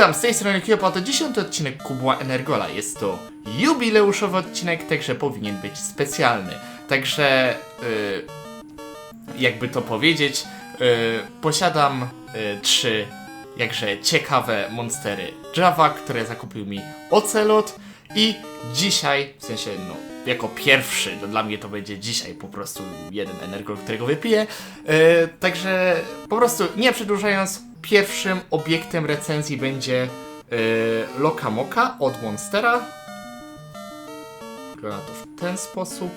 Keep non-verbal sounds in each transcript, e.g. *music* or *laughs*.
Witam, z tej strony Kyopa, to 10 odcinek Kubła Energola. Jest to jubileuszowy odcinek, także powinien być specjalny. Także, y, jakby to powiedzieć, y, posiadam y, trzy jakże ciekawe monstery Java, które zakupił mi Ocelot i dzisiaj, w sensie no, jako pierwszy, no dla mnie to będzie dzisiaj po prostu jeden energol, którego wypiję. E, także po prostu nie przedłużając, pierwszym obiektem recenzji będzie e, Loka Moka od Monstera. Wygląda to w ten sposób.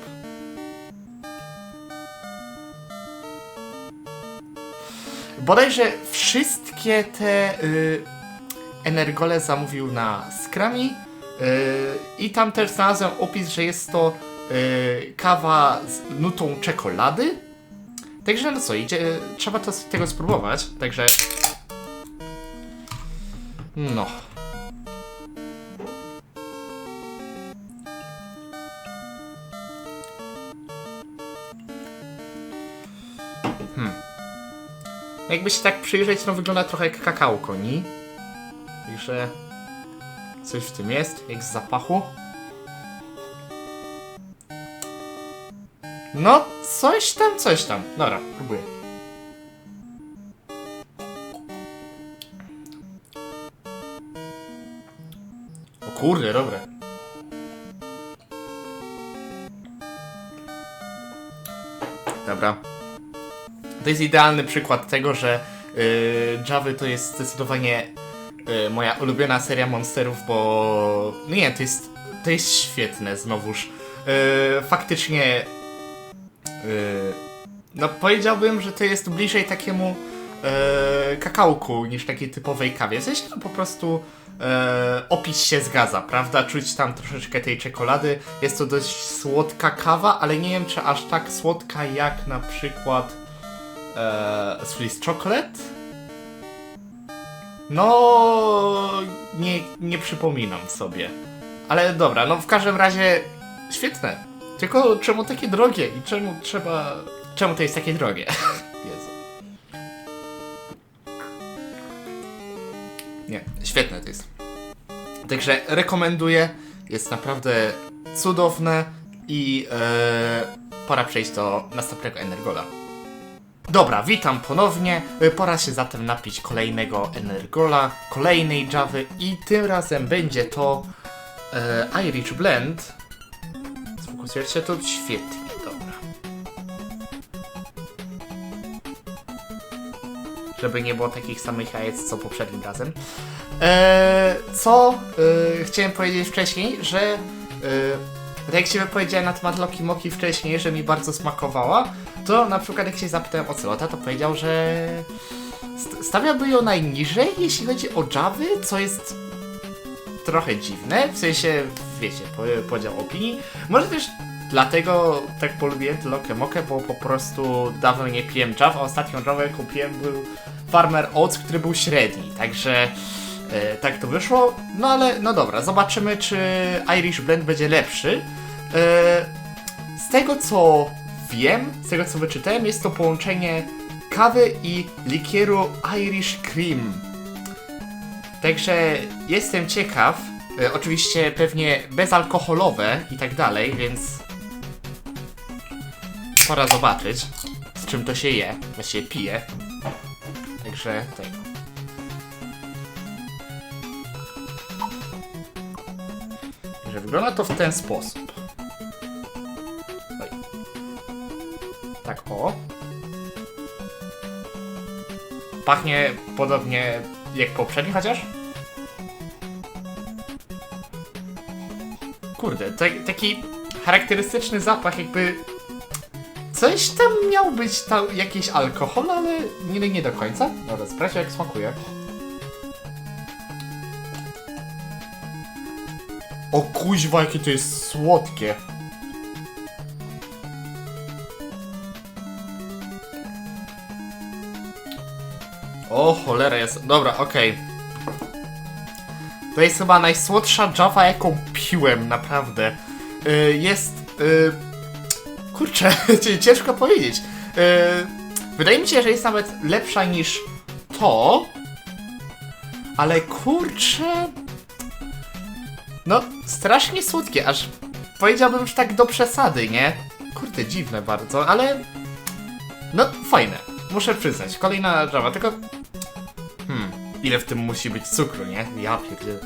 Bodajże wszystkie te y, energole zamówił na Scrami. Yy, I tam też znalazłem opis, że jest to yy, kawa z nutą czekolady. Także no co, idzie, yy, trzeba to, tego spróbować. Także. No. Hmm. Jakby się tak przyjrzeć, no wygląda trochę jak kakao koni. Także coś w tym jest, jak z zapachu. No, coś tam, coś tam. Dobra, próbuję. Kurde, dobre. Dobra. To jest idealny przykład tego, że yy, Javy to jest zdecydowanie yy, moja ulubiona seria monsterów, bo nie, to jest, to jest świetne znowuż. Yy, faktycznie yy, no powiedziałbym, że to jest bliżej takiemu yy, kakałku niż takiej typowej kawie. W sensie no, po prostu yy, opis się zgadza, prawda? Czuć tam troszeczkę tej czekolady. Jest to dość słodka kawa, ale nie wiem czy aż tak słodka jak na przykład e, Swiss Chocolate? No, nie, nie przypominam sobie. Ale dobra, no w każdym razie świetne. Tylko czemu takie drogie i czemu trzeba... Czemu to jest takie drogie? *laughs* Świetne to jest. Także rekomenduję. Jest naprawdę cudowne i e, pora przejść do następnego Energola. Dobra, witam ponownie. Y, Pora się zatem napić kolejnego Energola, kolejnej Javy i tym razem będzie to e, Irish Blend. Sfokusujesz się to świetnie, dobra. Żeby nie było takich samych jajec co poprzednim razem. E, co e, chciałem powiedzieć wcześniej, że e, tak jak się wypowiedziałem na temat Loki Moki wcześniej, że mi bardzo smakowała, to na przykład jak się zapytałem o Celota, to powiedział, że st- stawiałby ją najniżej, jeśli chodzi o Javy, co jest trochę dziwne, w sensie, wiecie, po- podział opinii. Może też dlatego tak polubiłem tę Lokę Mokę, bo po prostu dawno nie piłem Jav, a ostatnią Javę jaką piłem był Farmer Oats, który był średni, także e, tak to wyszło. No ale, no dobra, zobaczymy, czy Irish Blend będzie lepszy. E, z tego co wiem, z tego co wyczytałem, jest to połączenie kawy i likieru Irish Cream. Także jestem ciekaw. E, oczywiście pewnie bezalkoholowe i tak dalej, więc pora zobaczyć, z czym to się je, właściwie pije. Także tego. Także wygląda to w ten sposób. Oj. Tak o. Pachnie podobnie jak poprzedni chociaż? Kurde, ta, taki charakterystyczny zapach jakby... Coś tam miał być tam jakiś alkohol, ale nie, nie do końca. Dobra, sprawdź jak smakuje. O kuźwa, jakie to jest słodkie. O cholera jest. Dobra, okej. To jest chyba najsłodsza Java, jaką piłem, naprawdę. Y, jest. Y, kurczę, *laughs* ciężko powiedzieć. Y, wydaje mi się, że jest nawet lepsza niż to. ale kurczę... No, strasznie słodkie, aż powiedziałbym, że tak do przesady, nie? Kurde, dziwne bardzo, ale... No, fajne. Muszę przyznać. Kolejna Java, tylko... Hmm, ile w tym musi być cukru, nie? Ja pierdzielę.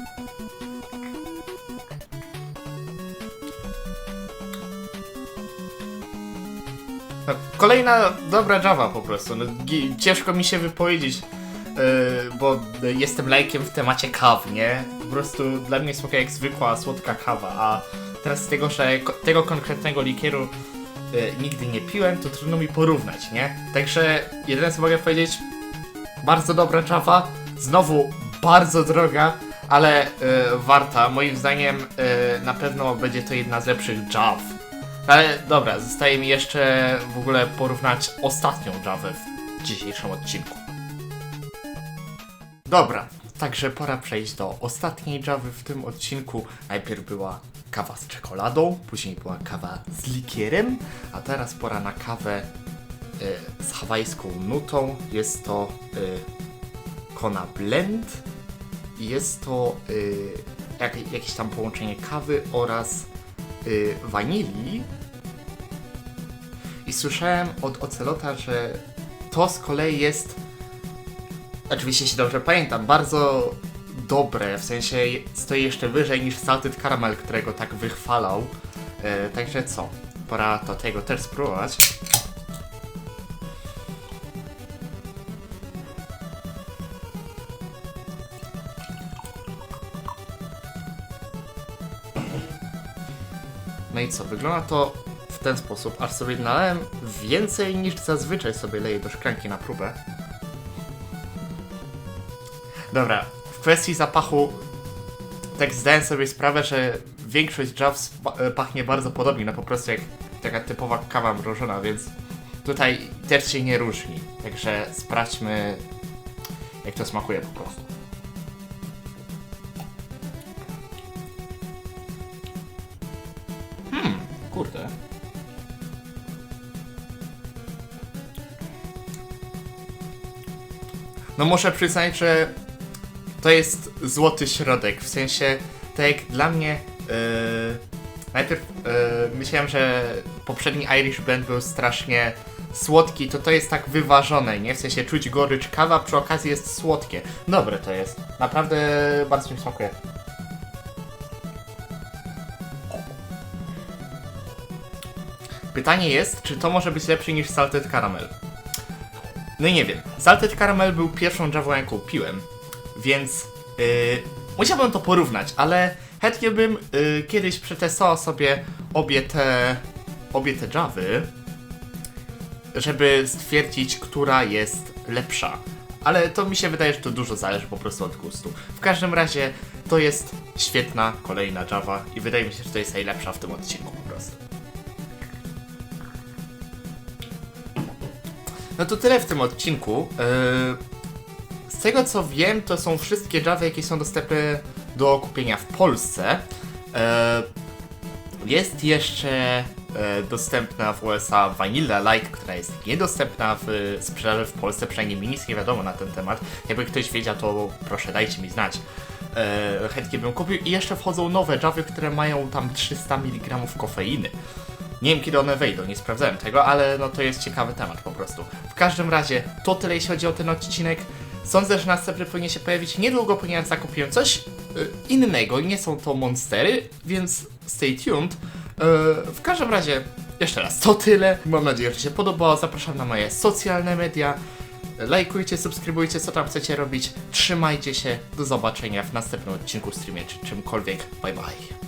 Kolejna dobra Java po prostu. No, ciężko mi się wypowiedzieć, yy, bo jestem lajkiem w temacie kaw, nie? Po prostu dla mnie smakuje jak zwykła, słodka kawa, a teraz z tego, że tego konkretnego likieru yy, nigdy nie piłem, to trudno mi porównać, nie? Także jedyne co mogę powiedzieć, bardzo dobra Java, znowu bardzo droga, ale yy, warta. Moim zdaniem yy, na pewno będzie to jedna z lepszych Jav. Ale dobra, zostaje mi jeszcze w ogóle porównać ostatnią Javę w dzisiejszym odcinku. Dobra, także pora przejść do ostatniej Javy w tym odcinku. Najpierw była kawa z czekoladą, później była kawa z likierem, a teraz pora na kawę y, z hawajską nutą. Jest to y, Kona Blend. i Jest to y, jak, jakieś tam połączenie kawy oraz y, wanilii. I słyszałem od Ocelota, że to z kolei jest, oczywiście jeśli dobrze pamiętam, bardzo dobre, w sensie stoi jeszcze wyżej niż Salted Caramel, którego tak wychwalał. E, także co, pora to tego też spróbować. No i co, wygląda to ten sposób, aż sobie nalałem więcej niż zazwyczaj sobie leję do szklanki na próbę. Dobra, w kwestii zapachu tak zdałem sobie sprawę, że większość Javs pa- e, pachnie bardzo podobnie, no po prostu jak taka typowa kawa mrożona, więc tutaj też się nie różni. Także sprawdźmy jak to smakuje po prostu. Kurde. No muszę przyznać, że to jest złoty środek, w sensie, tak jak dla mnie, yy, najpierw yy, myślałem, że poprzedni Irish Blend był strasznie słodki, to to jest tak wyważone, nie? W sensie czuć gorycz kawa, przy okazji jest słodkie. Dobre to jest, naprawdę bardzo mi smakuje. Pytanie jest, czy to może być lepsze niż Salted Caramel? No i nie wiem. Salted Caramel był pierwszą Javą, jaką piłem, więc yy, musiałbym to porównać, ale chętnie bym yy, kiedyś przetestował sobie obie te, obie te Javy, żeby stwierdzić, która jest lepsza. Ale to mi się wydaje, że to dużo zależy po prostu od gustu. W każdym razie to jest świetna kolejna Java i wydaje mi się, że to jest najlepsza w tym odcinku No to tyle w tym odcinku. Yy, Z tego co wiem, to są wszystkie Java, jakie są dostępne do kupienia w Polsce. Yy, Jest jeszcze e, dostępna w USA Vanilla Lite, która jest niedostępna w e, sprzedaży w Polsce, przynajmniej mi nic nie wiadomo na ten temat. Jakby ktoś wiedział, to proszę dajcie mi znać. E, chętnie bym kupił. I jeszcze wchodzą nowe Javy, które mają tam 300 mg kofeiny. Nie wiem kiedy one wejdą, nie sprawdzałem tego, ale no to jest ciekawy temat po prostu. W każdym razie to tyle jeśli chodzi o ten odcinek. Sądzę, że następny powinien się pojawić niedługo, ponieważ zakupiłem coś y, innego. Nie są to monstery, więc stay tuned. Y, w każdym razie, jeszcze raz to tyle. Mam nadzieję, że się podobało. Zapraszam na moje socjalne media. Lajkujcie, subskrybujcie, co tam chcecie robić. Trzymajcie się. Do zobaczenia w następnym odcinku streamie czy czymkolwiek. Bye bye.